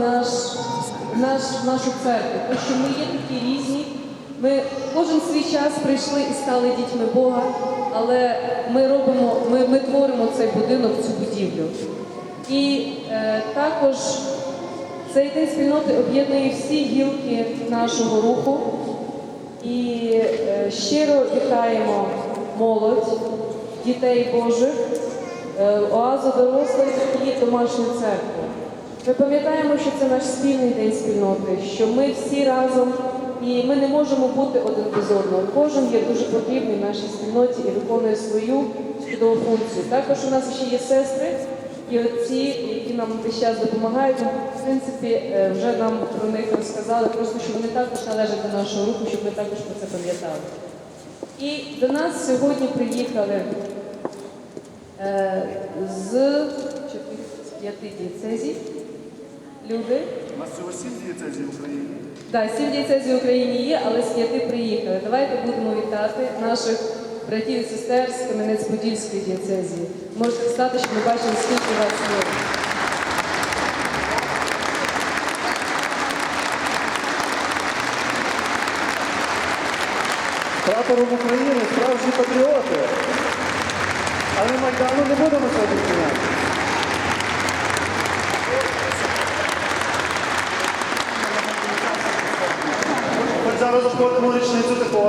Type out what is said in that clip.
наш, наш, нашу церкву, тому що ми є такі різні. Ми кожен свій час прийшли і стали дітьми Бога, але ми робимо, ми, ми творимо цей будинок, цю будівлю. І е, також цей день спільноти об'єднує всі гілки нашого руху. І е, щиро вітаємо молодь, дітей Божих, е, оазу дорослих і домашню церкву. Ми пам'ятаємо, що це наш спільний день спільноти, що ми всі разом і ми не можемо бути один без одного. Кожен є дуже потрібний нашій спільноті і виконує свою чудову функцію. Також у нас ще є сестри і отці, які нам весь час допомагають. В принципі, е, вже нам про них розказали, просто щоб вони також належать до нашого руху, щоб ми також про це пам'ятали. І до нас сьогодні приїхали е, з з п'яти дієцезій люди. У нас всього сім дієцезій в Україні. Так, сім дієцезій в Україні є, але з п'яти приїхали. Давайте будемо вітати наших братів і сестер з Кам'янець-Подільської дієцезії. Можете встати, щоб ми бачили, скільки вас є. Прапором України справжні патріоти. Але Майдану не будемо сьогодні прийняти. Хоч зараз обходимо річницю також.